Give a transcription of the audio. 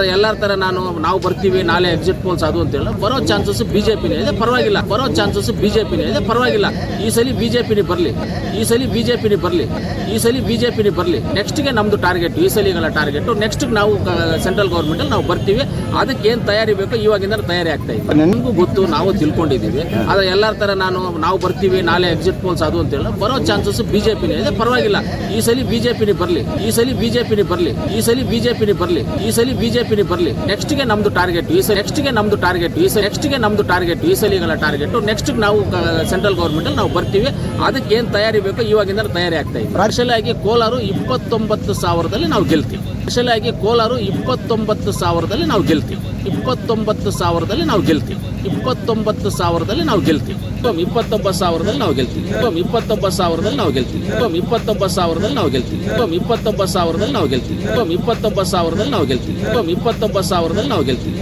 ಆದ್ರೆ ಎಲ್ಲರ ತರ ನಾನು ನಾವು ಬರ್ತೀವಿ, ನಾಳೆ ಎಕ್ಸಿಟ್ ಪೋಲ್ಸ್ ಅದು ಅಂತ ಹೇಳಿ ಬರೋ ಚಾನ್ಸಸ್ ಬಿಜೆಪಿನೇ ಇದೆ, ಪರವಾಗಿಲ್ಲ. ಬರೋ ಚಾನ್ಸಸ್ ಬಿಜೆಪಿನೇ ಇದೆ, ಪರವಾಗಿಲ್ಲ. ಈ ಸಲ ಬಿಜೆಪಿನಿ ಬರಲಿ. ಈ ಸಲ ಬಿಜೆಪಿನೇ ಬರಲಿ. ಈ ಸಲ ಬಿಜೆಪಿನಿ ಬರಲಿ. ನೆಕ್ಸ್ಟ್ಗೆ ನಮ್ದು ಟಾರ್ಗೆಟ್ ಈ ಸಲಿಗಳ ಟಾರ್ಗೆಟ್ ನೆಕ್ಸ್ಟ್ ನಾವು ಸೆಂಟ್ರಲ್ ಗೌರ್ಮೆಂಟ್ ಅಲ್ಲಿ ನಾವು ಬರ್ತೀವಿ. ಅದಕ್ಕೆ ಏನು ತಯಾರಿ ಬೇಕೋ ಇವಾಗಿಂದ ತಯಾರಿ ಆಗ್ತಾ ಇದೆ. ನಿಮಗೂ ಗೊತ್ತು, ನಾವು ತಿಳ್ಕೊಂಡಿದ್ದೀವಿ. ಆದ್ರೆ ಎಲ್ಲರ ತರ ನಾನು, ನಾವು ಬರ್ತೀವಿ, ನಾಳೆ ಎಕ್ಸಿಟ್ ಪೋಲ್ಸ್ ಅದು ಅಂತ ಹೇಳಿ ಬರೋ ಚಾನ್ಸಸ್ ಬಿಜೆಪಿನೇ ಇದೆ, ಪರವಾಗಿಲ್ಲ. ಈ ಸಲ ಬಿಜೆಪಿನಿ ಬರಲಿ. ಈ ಸಲ ಬಿಜೆಪಿನಿ ಬರಲಿ. ಈ ಸಲ ಬಿಜೆಪಿನಿ ಬರಲಿ. ಈ ಸಲ ಬಿಜೆಪಿನೇ ಬರಲಿ. ನೆಕ್ಸ್ಟ್ಗೆ ನಮ್ದು ಟಾರ್ಗೆಟ್ ಈ ಸಲ ನೆಕ್ಸ್ಟ್ಗೆ ನಮ್ದು ಟಾರ್ಗೆಟ್ ಈ ಸಲ ನೆಕ್ಸ್ಟ್ಗೆ ನಮ್ದು ಟಾರ್ಗೆಟ್ ಈ ಸಲಿಗಳ ಟಾರ್ಗೆಟ್ ನೆಕ್ಸ್ಟ್ ನಾವು ಸೆಂಟ್ರಲ್ ಗೌರ್ಮೆಂಟ್ ಅಲ್ಲಿ ನಾವು ಬರ್ತೀವಿ. ಅದಕ್ಕೆ ಏನು ತಯಾರಿ ಬೇಕೋ ಇವಾಗಿಂದ ತಯಾರಿ ಆಗ್ತಾ ಇದೆ. ಸ್ಪೆಷಲ್ ಆಗಿ ಕೋಲಾರ ಇಪ್ಪತ್ತೊಂಬತ್ತು ಸಾವಿರದಲ್ಲಿ ನಾವು ಗೆಲ್ತೀವಿ. ಸ್ಪೆಷಲ್ ಆಗಿ ಕೋಲಾರ ಇಪ್ಪತ್ತೊಂಬತ್ತು ಸಾವಿರದಲ್ಲಿ ನಾವು ಗೆಲ್ತೀವಿ. ಇಪ್ಪತ್ತೊಂಬತ್ತು ಸಾವಿರದಲ್ಲಿ ನಾವು ಗೆಲ್ತೀವಿ. ಇಪ್ಪತ್ತೊಂಬತ್ತು ಸಾವಿರದಲ್ಲಿ ನಾವು ಗೆಲ್ತೀವಿ. ಇಪ್ಪತ್ತೊಂಬತ್ತು ಸಾವಿರದಲ್ಲಿ ನಾವು ಗೆಲ್ತೀವಿ. ಇಪ್ಪತ್ತೊಂಬತ್ತು ಸಾವಿರದಲ್ಲಿ ನಾವು ಗೆಲ್ತೀವಿ. ಇಪ್ಪತ್ತೊಂಬತ್ತು ಸಾವಿರದಲ್ಲಿ ನಾವು ಗೆಲ್ತೀವಿ. ಇಪ್ಪತ್ತೊಂಬತ್ತು ಸಾವಿರದಲ್ಲಿ ನಾವು ಗೆಲ್ತೀವಿ. ಇಪ್ಪತ್ತೊಂಬತ್ತು ಸಾವಿರದಲ್ಲಿ ನಾವು ಗೆಲ್ತೀವಿ. ಇಪ್ಪತ್ತೊಂಬತ್ತು ಸಾವಿರದಲ್ಲಿ ನಾವು ಗೆಲ್ತೀವಿ.